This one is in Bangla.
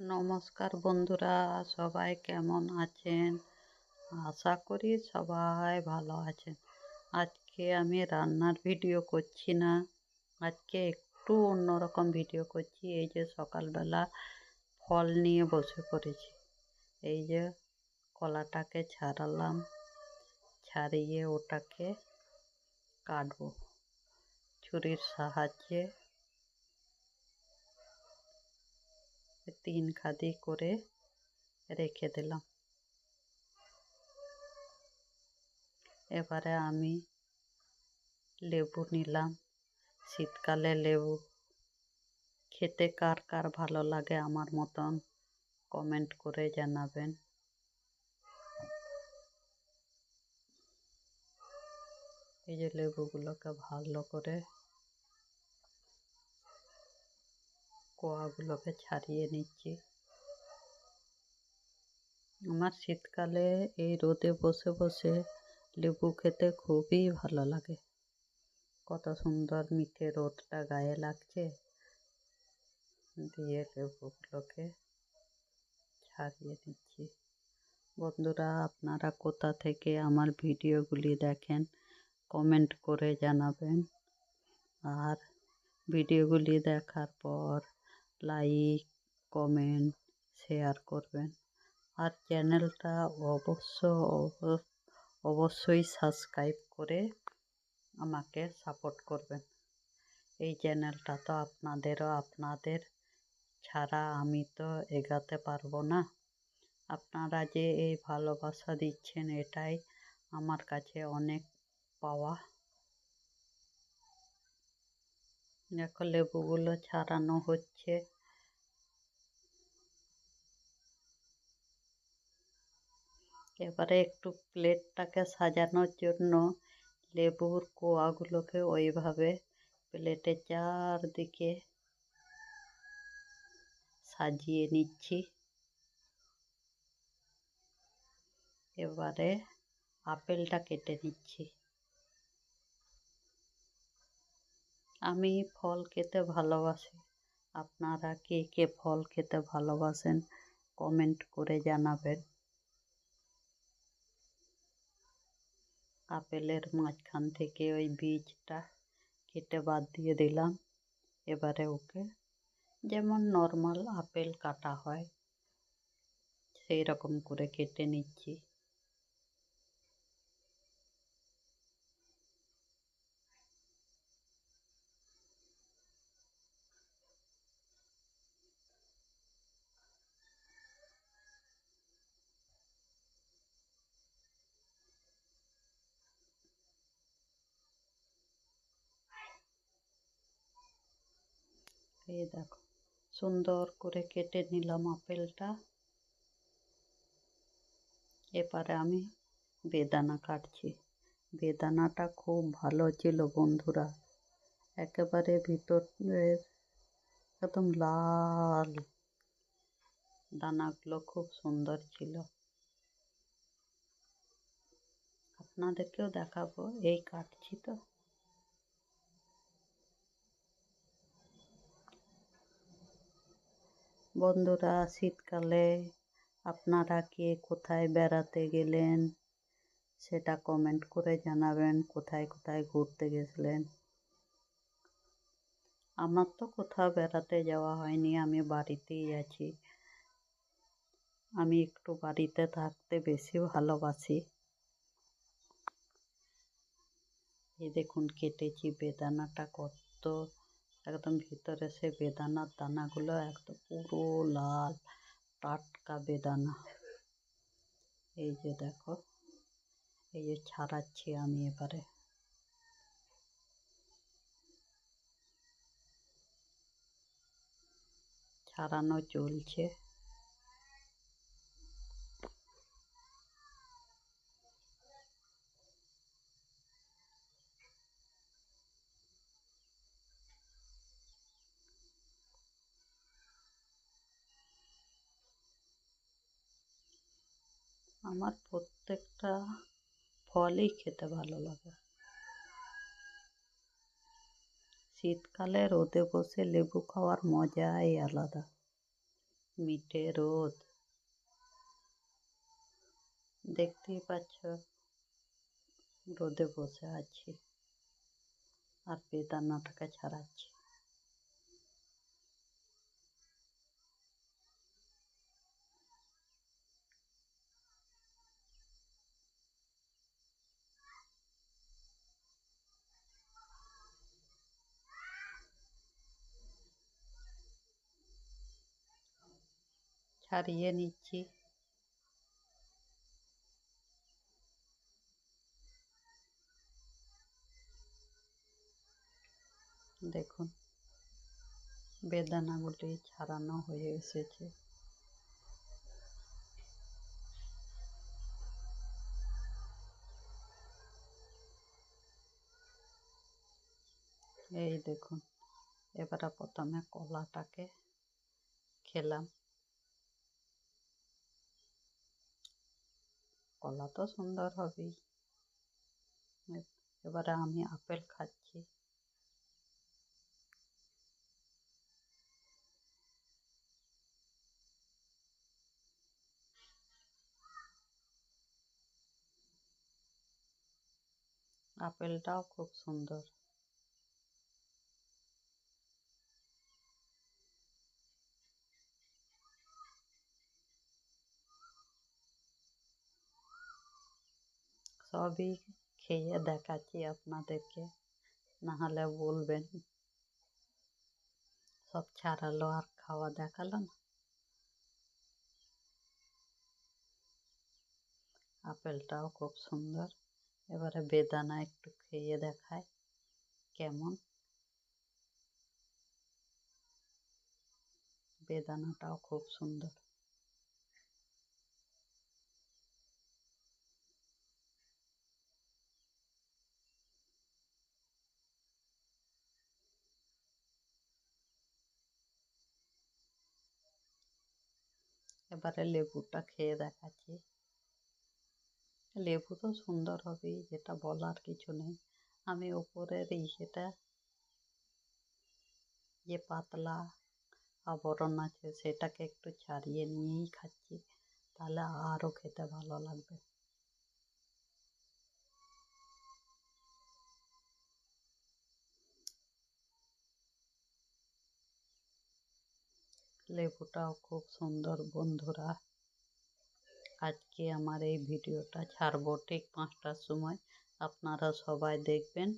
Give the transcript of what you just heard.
নমস্কার বন্ধুরা, সবাই কেমন আছেন? আশা করি সবাই ভালো আছেন। আজকে আমি রান্নার ভিডিও করছি না, আজকে একটু অন্যরকম ভিডিও করছি। এই যে সকালবেলা ফল নিয়ে বসে পড়েছি, এই যে কলাটাকে ছাড়ালাম, ছাড়িয়ে ওটাকে কাটবো। ছুরির সাহায্যে তিন খাদি করে রেখে দিলাম। এবারে আমি লেবু নিলাম। শীতকালে লেবু খেতে কার কার ভালো লাগে আমার মতন কমেন্ট করে জানাবেন। এই যে লেবুগুলোকে ভালো করে কোয়াগুলোকে ছাড়িয়ে নিচ্ছি। আমার শীতকালে এই রোদে বসে বসে লেবু খেতে খুবই ভালো লাগে। কত সুন্দর মিঠে রোদটা গায়ে লাগছে। দিয়ে লেবুগুলোকে ছাড়িয়ে নিচ্ছি। বন্ধুরা, আপনারা কোথা থেকে আমার ভিডিওগুলি দেখেন, কমেন্ট করে জানাবেন। আর ভিডিওগুলি দেখার পর লাইক কমেন্ট শেয়ার করবেন। আর চ্যানেলটা অবশ্য, অবশ্যই সাবস্ক্রাইব করে আমাকে সাপোর্ট করবেন। এই চ্যানেলটা তো আপনাদেরও আপনাদের ছাড়া আমি তো এগাতে পারব না। আপনারা যে এই ভালোবাসা দিচ্ছেন, এটাই আমার কাছে অনেক পাওয়া। দেখো, লেবুগুলো ছাড়ানো হচ্ছে। এবারে একটু প্লেটটাকে সাজানোর জন্য লেবুর কোয়াগুলোকে ওইভাবে প্লেটের চারদিকে সাজিয়ে নিচ্ছি। এবারে আপেলটা কেটে নিচ্ছি। আমি ফল খেতে ভালোবাসি। আপনারা কে কে ফল খেতে ভালোবাসেন কমেন্ট করে জানাবেন। আপেলের মাঝখান থেকে ওই বীজটা কেটে বাদ দিয়ে দিলাম। এবারে ওকে যেমন নর্মাল আপেল কাটা হয় সেই রকম করে কেটে নিচ্ছি। এই দেখো, সুন্দর করে কেটে নিলাম আপেলটা। এবারে আমি বেদানা কাটছি। বেদানাটা খুব ভালো ছিল বন্ধুরা। একেবারে ভিতরের একদম লাল। দানাগুলো খুব সুন্দর ছিল। আপনাদেরকেও দেখাবো, এই কাটছি তো। বন্ধুরা, শীতকালে আপনারা কে কোথায় বেড়াতে গেলেন সেটা কমেন্ট করে জানাবেন, কোথায় কোথায় ঘুরতে গেছিলেন। আমার তো কোথাও বেড়াতে যাওয়া হয়নি, আমি বাড়িতেই আছি। আমি একটু বাড়িতে থাকতে বেশি ভালোবাসি। এই দেখুন, কেটেছি, বেদানাটা কত একদম ভিতরে সে বেদানার দানাগুলো একদম পুরো লাল, টাটকা বেদানা। এই যে দেখো, এই যে ছাড়াচ্ছি আমি এবারে। ছাড়ানো চলছে। আমার প্রত্যেকটা ফলই খেতে ভালো লাগে। শীতকালে রোদে বসে লেবু খাওয়ার মজাই আলাদা। মিঠে রোদ। দেখতেই পাচ্ছ, রোদে বসে আছি। আর বেদানাটাকে ছাড়াচ্ছি। ছাড়িয়ে নিচ্ছি দেখুন বেদানাগুলি ছাড়ানো হয়ে এসেছে। এই দেখুন এবারে প্রথমে কলাটাকে খেলাম। কলা তো সুন্দর হবেই। এবারে আমি আপেল খাচ্ছি। আপেলটাও খুব সুন্দর। সবই খেয়ে দেখাচ্ছি আপনাদেরকে। নাহলে বলবেন, সব ছাড়ালো আর খাওয়া দেখাল না। আপেলটাও খুব সুন্দর। এবারে বেদানা একটু খেয়ে দেখায় কেমন। বেদানাটাও খুব সুন্দর। এবারে লেবুটা খেয়ে দেখাচ্ছি। লেবু তো সুন্দর হবে যেটা বলার কিছু নেই। আমি ওপরের সেটা যে পাতলা আবরণ আছে, সেটাকে একটু ছাড়িয়ে নিয়েই খাচ্ছি, তাহলে আরও খেতে ভালো লাগবে। লেবুটাও খুব সুন্দর, বন্ধুরা। আজকে আমার এই ভিডিওটা ছাড়বো ঠিক পাঁচটার সময়। আপনারা সবাই দেখবেন।